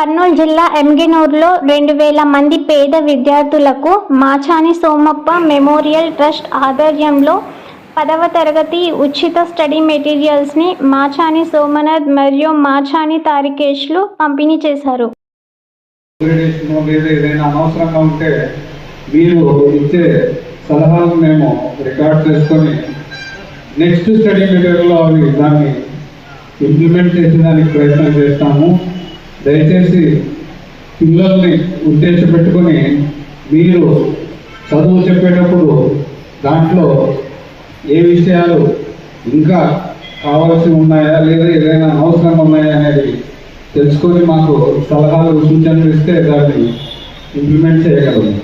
కర్నూలు జిల్లా ఎమ్గినూరులో రెండు వేల మంది పేద విద్యార్థులకు మాచాని సోమప్ప మెమోరియల్ ట్రస్ట్ ఆధ్వర్యంలో పదవ తరగతి ఉచిత స్టడీ మెటీరియల్స్ని మాచాని సోమనాథ్ మరియు మాచాని తారికేష్లు పంపిణీ చేశారు. అనవసరంగా ఉంటే మీరు ఇచ్చే సలహాలను మేము రికార్డ్ చేసుకొని నెక్స్ట్ స్టడీ మెటీరియల్లో అవి దాన్ని ఇంప్లిమెంట్ చేసేదానికి ప్రయత్నం చేస్తాము. దయచేసి పిల్లల్ని ఉద్దేశపెట్టుకొని మీరు చదువు చెప్పేటప్పుడు దాంట్లో ఏ విషయాలు ఇంకా కావాల్సి ఉన్నాయా లేదా ఏదైనా అవసరం ఉన్నాయా అనేది తెలుసుకొని మాకు సలహాలు సూచనలు ఇస్తే దాన్ని ఇంప్లిమెంట్ చేయగలము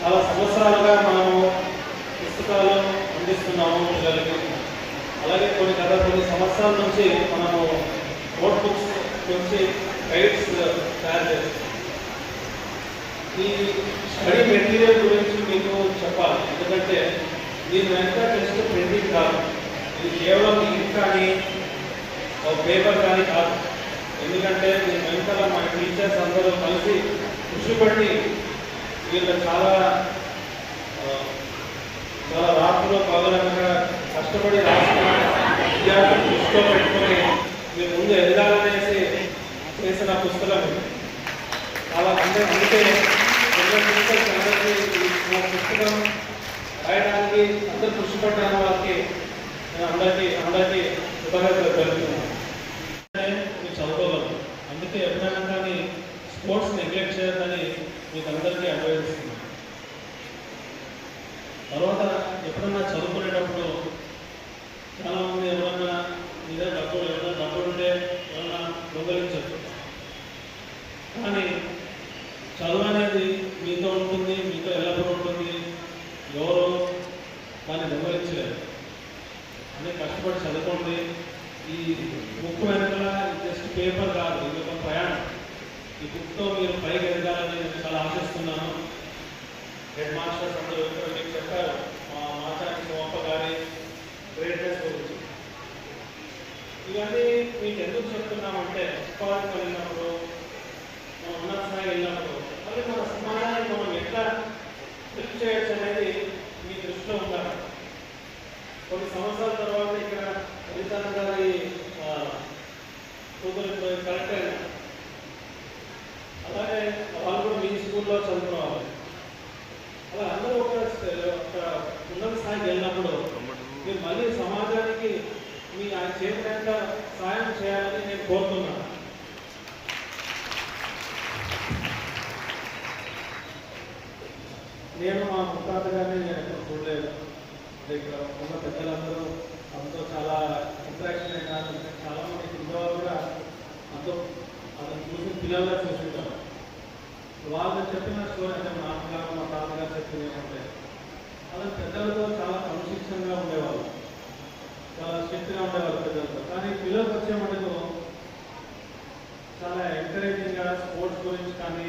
చాలా సంవత్సరాలుగా మనము అందిస్తున్నాము పిల్లలకి. అలాగే కొన్ని గత కొన్ని సంవత్సరాల నుంచి మనము నోట్ బుక్స్ నుంచి గైడ్స్ uh, తయారు చేస్తాం ఈ స్టడీ మెటీరియల్ గురించి మీకు చెప్పాలి. ఎందుకంటే దీని వెనక జస్ట్ ప్రింటింగ్ కాదు. ఇది కేవలం ఇంక్ కానీ ఒక పేపర్ కానీ కాదు. ఎందుకంటే దీని వెనకాల మా టీచర్స్ అందరూ కలిసి కృషి పట్టి వీళ్ళు చాలా చాలా రాత్రిలో పగలనగా కష్టపడి రాస్తున్నారు. విషయాలను దృష్టిలో పెట్టుకుని మీరు ముందు ఎదగాలనేసి చేసిన పుస్తకం అలా అంటే అందుకే ఎన్నో అందరికీ పుస్తకం రాయడానికి అందరు కృషి పడ్డాన వాళ్ళకి నేను అందరికీ అందరికీ కృతజ్ఞతలు జరుగుతున్నాను మీరు చదవగలరు అందుకే ఎప్పుడైనా కానీ స్పోర్ట్స్ నెగ్లెక్ట్ చేయాలని మీకు అందరికీ అడ్వైస్ తర్వాత ఎప్పుడన్నా చదువుకునేటప్పుడు చాలా మంది ఎవరన్నా ఇదే డబ్బులు ఎవరైనా డబ్బులు ఉంటే ఎవరన్నా దొంగలించచ్చు కానీ చదువు అనేది మీతో ఉంటుంది మీతో ఎల్లప్పుడూ ఉంటుంది. ఎవరు దాన్ని దొంగలించలేరు అన్నీ కష్టపడి చదువుకోండి. ఈ బుక్ వెనకాల జస్ట్ పేపర్ కాదు ఇది ఒక ప్రయాణం. ఈ బుక్తో మీరు పైకి ఎదగాలని నేను చాలా ఆశిస్తున్నాను. హెడ్ మాస్టర్స్ అందరూ ఇక్కడ మీకు చెప్పారు మా మాచారి సోమప్ప గారి గ్రేట్నెస్ గురించి. ఇవన్నీ మీకు ఎందుకు చెప్తున్నామంటే కాలేజ్కి వెళ్ళినప్పుడు మనం ఉన్నత స్థాయి వెళ్ళినప్పుడు మళ్ళీ మన సమాజాన్ని మనం ఎట్లా ట్రిప్ చేయొచ్చు అనేది మీ దృష్టిలో ఉండాలి కొన్ని సంవత్సరాల తర్వాత ఇక్కడ హరితాన గారి కూతురు కరెక్ట్ అయిన అలాగే వాళ్ళు కూడా మీ స్కూల్లో చదువుకోవాలి అలా అందరూ ఒక ఒక ఉన్నత స్థాయికి వెళ్ళినప్పుడు మీరు మళ్ళీ సమాజానికి మీ ఆ చేతినంత సాయం చేయాలని నేను కోరుతున్నాను నేను మా ముత్తాత గారిని నేను ఎక్కడ చూడలేదు. అంటే ఇక్కడ ఉన్న పెద్దలందరూ అందరూ చాలా ఇంట్రాక్షన్ అయినా చాలా మంది పిల్లలు కూడా అంతో అతను చూసి పిల్లలుగా చూసుకుంటారు వాళ్ళు చెప్పిన స్టోరీ అంటే మా నాన్నగారు మా తాతగారు చెప్పిన ఏమంటే అలా పెద్దలతో చాలా క్రమశిక్షణగా ఉండేవాళ్ళు. చాలా శక్తిగా ఉండేవాళ్ళు పెద్దలతో. కానీ పిల్లలకు వచ్చే మటుకు చాలా ఎంకరేజింగ్గా స్పోర్ట్స్ గురించి కానీ